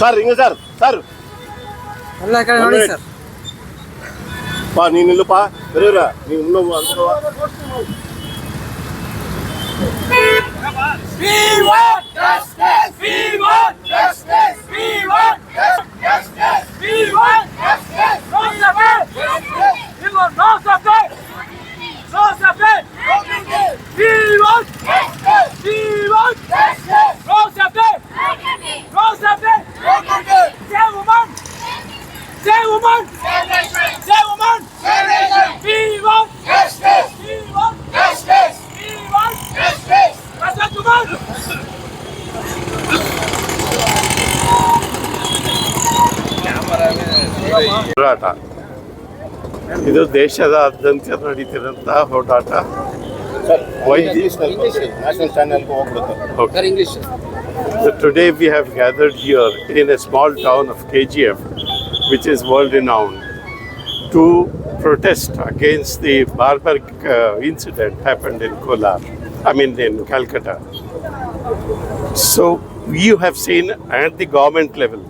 Sir రింగ sir sir. పా నీ నిల్లు పా. పెరుగురా నీ ఉన్నావు అందుకోవా We want justice! We want ಹೋರಾಟ ಇದು ದೇಶದಾದ್ಯಂತ ನಡೀತಿರೋಂತಹ ಹೋರಾಟ ನ್ಯಾಷನಲ್ ಚಾನೆಲ್ಗೆ ಹೋಗ್ಬಿಡುತ್ತೆ So today we have gathered here in a small town of KGF, which is world renowned, to protest against the barbaric uh, incident happened in Kolar, I mean in Calcutta. So you have seen at the government level,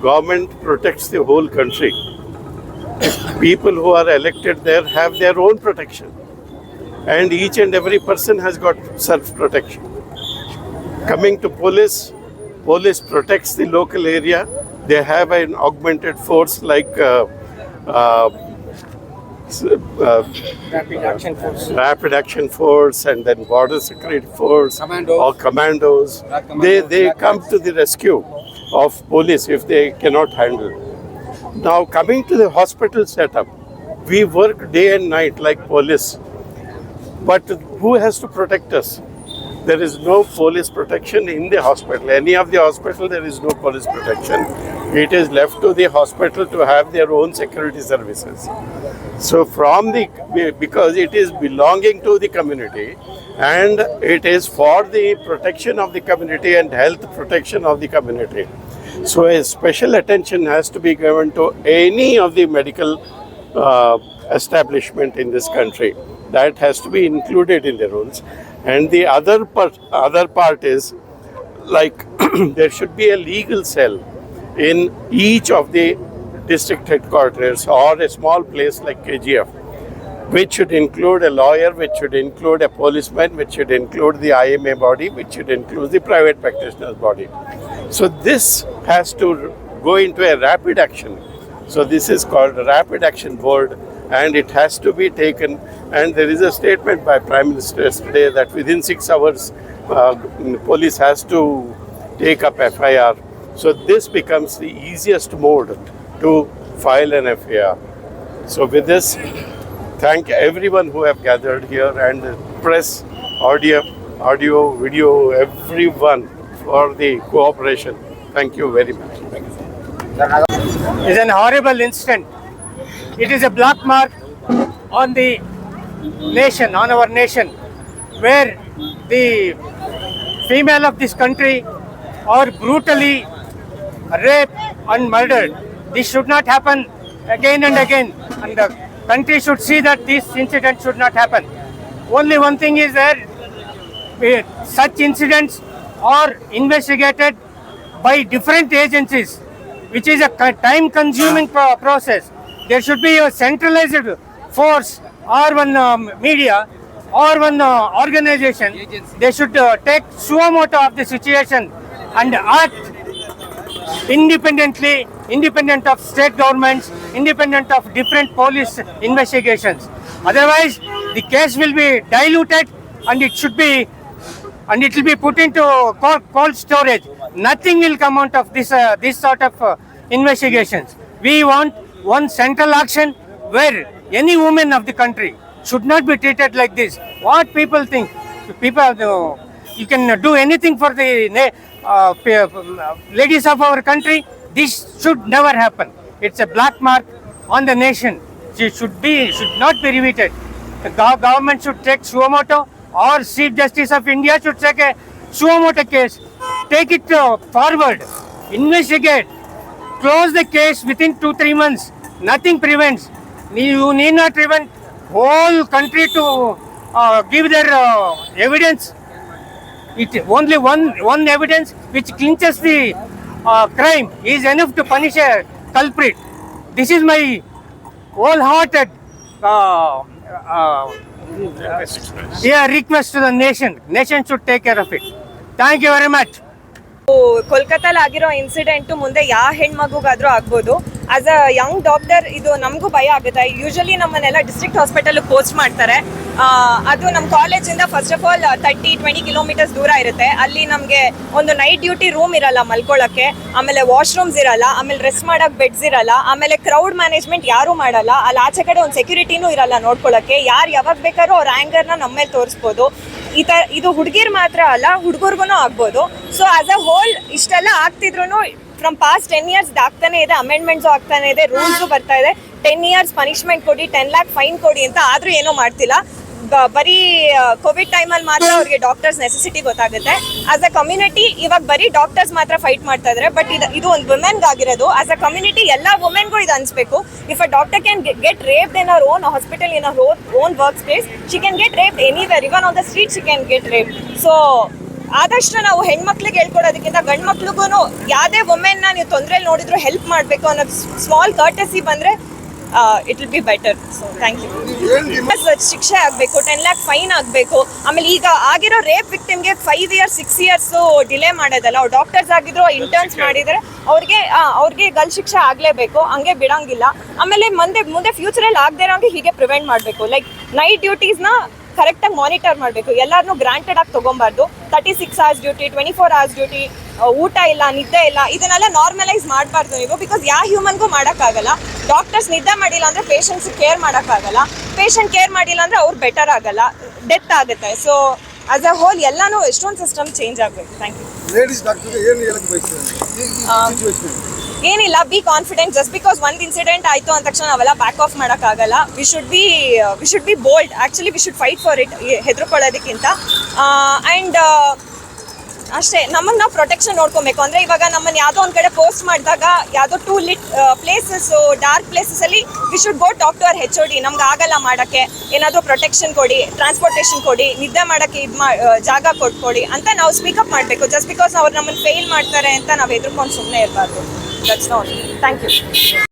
government protects the whole country. People who are elected there have their own protection, and each and every person has got self-protection. Coming to police, police protects the local area. They have an augmented force like uh, uh, uh, rapid action force rapid action force and then border security force Commandos. or commandos. Commandos, they they come to the rescue of police if they cannot handle. Now coming to the hospital setup, we work day and night like police. But who has to protect us? There is no police protection in the hospital. Any of the hospital, there is no police protection. It is left to the hospital to have their own security services. So from the because it is belonging to the community and it is for the protection of the community and health protection of the community. So a special attention has to be given to any of the medical uh, establishment in this country. That has to be included in the rules. And the other part, other part is like there should be a legal cell in each of the district headquarters or a small place like KGF, which should include a lawyer, which should include a policeman, which should include the IMA body, which should include the private practitioners body. So this has to go into a rapid action. So this is called a rapid action board and it has to be taken and there is a statement by Prime Minister yesterday that within six hours uh, police has to take up FIR. So this becomes the easiest mode to file an FIR. So with this, thank everyone who have gathered here and press, audio, audio, video, everyone for the cooperation. Thank you very much. It is an horrible incident. It is a black mark on the nation, on our nation, where the female of this country are brutally raped and murdered. This should not happen again and again, and the country should see that this incident should not happen. Only one thing is that eh, such incidents are investigated by different agencies, which is a time consuming process. There should be a centralized force or one um, media or one uh, organization. They should uh, take suo of the situation and act independently, independent of state governments, independent of different police investigations. Otherwise, the case will be diluted and it should be and it will be put into cold, cold storage. Nothing will come out of this uh, this sort of uh, investigations. We want one central action where any woman of the country should not be treated like this. What people think? people, uh, you can do anything for the uh, uh, ladies of our country. This should never happen. It's a black mark on the nation. It should be, should not be repeated. The government should take Suomoto or Chief Justice of India should take a Suomoto case. Take it uh, forward, investigate, close the case within two three months. Nothing prevents. You need not even whole country to give their evidence it only one one evidence which clinches the crime is enough to punish a culprit this is my whole hearted request to the nation nation should take care of it thank you very much ಕೋಲ್ಕತ್ತಲ್ಲಿ ಆಗಿರೋ incident ಮುಂದೆ ಯಾವ ಹೆಣ್ಮಗುಗಾದ್ರೂ ಆಗ್ಬೋದು? As a young doctor ಇದು ನಮಗೂ ಭಯ ಆಗುತ್ತೆ. Usually ನಮ್ಮನ್ನೆಲ್ಲ district hospital post ಮಾಡ್ತಾರೆ. ಅದು ನಮ್ಮ ಕಾಲೇಜಿಂದ first of all thirty twenty kilometres ದೂರ ಇರುತ್ತೆ. ಅಲ್ಲಿ ನಮಗೆ ಒಂದು ನೈಟ್ ಡ್ಯೂಟಿ ರೂಮ್ ಇರಲ್ಲ ಮಲ್ಕೊಳ್ಳೋಕ್ಕೆ ಆಮೇಲೆ ವಾಶ್ರೂಮ್ಸ್ ಇರಲ್ಲ, ಆಮೇಲೆ ರೆಸ್ಟ್ ಮಾಡೋಕೆ ಬೆಡ್ಸ್ ಇರಲ್ಲ, ಆಮೇಲೆ ಕ್ರೌಡ್ ಮ್ಯಾನೇಜ್ಮೆಂಟ್ ಯಾರೂ ಮಾಡಲ್ಲ. ಅಲ್ಲಿ ಆಚೆ ಕಡೆ ಒಂದು ಸೆಕ್ಯೂರಿಟಿನೂ ಇರಲ್ಲ ನೋಡ್ಕೊಳ್ಳೋಕ್ಕೆ ಯಾರು ಯಾವಾಗ ಬೇಕಾದ್ರೂ ಅವ್ರ ಆ್ಯಂಗರ್ನ ನಮ್ಮ ಮೇಲೆ ತೋರಿಸ್ಬೋದು. ಈ ತರ, ಇದು ಹುಡುಗಿರ್ ಮಾತ್ರ ಅಲ್ಲ ಹುಡುಗರ್ಗು ಆಗ್ಬೋದು. ಸೊ ಆಸ್ ಅ ಹೋಲ್ ಇಷ್ಟೆಲ್ಲ ಆಗ್ತಿದ್ರು ಫ್ರಮ್ ಪಾಸ್ಟ್ ಟೆನ್ ಇಯರ್ಸ್ ಆಗ್ತಾನೆ ಇದೆ ಅಮೆಂಡ್ಮೆಂಟ್ಸ್ ಆಗ್ತಾನೆ ಇದೆ ರೂಲ್ಸ್ ಬರ್ತಾ ಇದೆ. ಟೆನ್ ಇಯರ್ಸ್ ಪನಿಷ್ಮೆಂಟ್ ಕೊಡಿ ಟೆನ್ ಲ್ಯಾಕ್ ಫೈನ್ ಕೊಡಿ ಅಂತ ಆದ್ರೂ ಏನೋ ಮಾಡ್ತಿಲ್ಲ. ಬರೀ ಕೋವಿಡ್ ಟೈಮಲ್ಲಿ ಮಾತ್ರ ಅವ್ರಿಗೆ ಡಾಕ್ಟರ್ಸ್ ನೆಸೆಸಿಟಿ ಗೊತ್ತಾಗುತ್ತೆ. ಆಸ್ ಅ ಕಮ್ಯುನಿಟಿ ಇವಾಗ ಬರೀ ಡಾಕ್ಟರ್ಸ್ ಮಾತ್ರ ಫೈಟ್ ಮಾಡ್ತಾ ಇದ್ರೆ ಬಟ್ ಇದು ಇದು ಒಂದು ವುಮೆನ್ಗೆ ಆಗಿರೋದು. ಆಸ್ ಅ ಕಮ್ಯುನಿಟಿ ಎಲ್ಲ ವುಮೆನ್ಗೂ ಇದು ಅನ್ಸ್ಬೇಕು. If a doctor can get raped in our own hospital in our own work space she can get rape anywhere even on the street she can get rape so ಆದಷ್ಟು ನಾವು ಹೆಣ್ಮಕ್ಳಿಗೆ ಹೇಳ್ಕೊಡೋದಕ್ಕಿಂತ ಗಂಡ್ ಮಕ್ಳಿಗೂ ಯಾವುದೇ ವುಮೆನ್ನ ನೀವು ತೊಂದರೆಯಲ್ಲಿ ನೋಡಿದ್ರು ಹೆಲ್ಪ್ ಮಾಡಬೇಕು ಅನ್ನೋದು ಸ್ಮಾಲ್ ಕರ್ಟಸಿ ಬಂದರೆ it will be better so thank you ಶಿಕ್ಷೆ ಆಗಬೇಕು ಟೆನ್ ಲ್ಯಾಕ್ ಫೈನ್ ಆಗಬೇಕು. ಆಮೇಲೆ ಈಗ ಆಗಿರೋ rape ವಿಕ್ಟಿಮ್ಗೆ five years six years delay ಮಾಡೋದಲ್ಲ. ಅವ್ರು ಡಾಕ್ಟರ್ಸ್ ಆಗಿದ್ರು ಇಂಟರ್ನ್ಸ್ ಮಾಡಿದರೆ ಅವ್ರಿಗೆ ಅವ್ರಿಗೆ ಗಲ್ ಶಿಕ್ಷೆ ಆಗಲೇಬೇಕು. ಹಂಗೆ ಬಿಡೋಂಗಿಲ್ಲ. ಆಮೇಲೆ ಮುಂದೆ ಮುಂದೆ ಫ್ಯೂಚರಲ್ಲಿ ಆಗದೆ ಇರೋಂಗೆ ಹೀಗೆ ಪ್ರಿವೆಂಟ್ ಮಾಡಬೇಕು. ಲೈಕ್ ನೈಟ್ ಡ್ಯೂಟೀಸ್ನ ಕರೆಕ್ಟಾಗಿ ಮಾನಿಟರ್ ಮಾಡಬೇಕು. ಎಲ್ಲರನ್ನೂ ಗ್ರಾಂಟೆಡ್ ಆಗಿ ತೊಗೊಬಾರ್ದು. Thirty six hours duty twenty four hours duty ಊಟ ಇಲ್ಲ ನಿದ್ದೆ ಇಲ್ಲ ಇದನ್ನೆಲ್ಲ ನಾರ್ಮಲೈಸ್ ಮಾಡಬಾರ್ದು ನೀವು ಬಿಕಾಸ್ ಯಾವ ಹ್ಯೂಮನ್ಗೂ ಮಾಡೋಕ್ಕಾಗಲ್ಲ. ಡಾಕ್ಟರ್ಸ್ ನಿದ್ದೆ ಮಾಡಿಲ್ಲ ಅಂದರೆ ಪೇಷಂಟ್ಸ್ ಕೇರ್ ಮಾಡೋಕ್ಕಾಗಲ್ಲ. ಪೇಷಂಟ್ ಕೇರ್ ಮಾಡಿಲ್ಲ ಅಂದರೆ ಅವ್ರು ಬೆಟರ್ ಆಗಲ್ಲ. ಡೆತ್ ಆಗುತ್ತೆ. ಸೊ ಆಸ್ ಅ ಹೋಲ್ ಎಲ್ಲನೂ ಎಷ್ಟೊಂದು ಸಿಸ್ಟಮ್ ಚೇಂಜ್ ಆಗಬೇಕು. ಥ್ಯಾಂಕ್ ಯು ಲೇಡೀಸ್ ಡಾಕ್ಟರ್ಗೆ ಏನು ಸಿಚುವೇಶನ್ ಏನಿಲ್ಲ ಬಿ ಕಾನ್ಫಿಡೆಂಟ್ ಜಸ್ಟ್ ಬಿಕಾಸ್ ಒಂದು ಇನ್ಸಿಡೆಂಟ್ ಆಯಿತು ಅಂದ ತಕ್ಷಣ ನಾವೆಲ್ಲ ಬ್ಯಾಕ್ ಆಫ್ ಮಾಡೋಕ್ಕಾಗಲ್ಲ. We should be we should be bold actually we should fight for it ಹೆದರ್ಕೊಳ್ಳೋದಕ್ಕಿಂತ. And ಅಷ್ಟೇ ನಮಗೆ ನಾವು ಪ್ರೊಟೆಕ್ಷನ್ ನೋಡ್ಕೊಬೇಕು. ಅಂದ್ರೆ ಇವಾಗ ನಮ್ಮನ್ನ ಯಾವ್ದೋ ಒಂದು ಕಡೆ ಪೋಸ್ಟ್ ಮಾಡಿದಾಗ ಯಾವ್ದೋ too lit places dark ಪ್ಲೇಸಸಲ್ಲಿ we should go talk to our H O D ನಮ್ಗೆ ಆಗಲ್ಲ ಮಾಡಕ್ಕೆ. ಏನಾದ್ರೂ ಪ್ರೊಟೆಕ್ಷನ್ ಕೊಡಿ ಟ್ರಾನ್ಸ್ಪೋರ್ಟೇಷನ್ ಕೊಡಿ, ನಿದ್ದೆ ಮಾಡಕ್ಕೆ ಇದ್ ಜಾಗ ಕೊಟ್ಕೊಡಿ ಅಂತ ನಾವು ಸ್ಪೀಕಪ್ ಮಾಡಬೇಕು. ಜಸ್ಟ್ ಬಿಕಾಸ್ ಅವ್ರು ನಮ್ಮನ್ನ ಫೇಲ್ ಮಾಡ್ತಾರೆ ಅಂತ ನಾವು ಹೆದರ್ಕೊಂಡು ಸುಮ್ಮನೆ ಇರಬಾರ್ದು. That's not thank you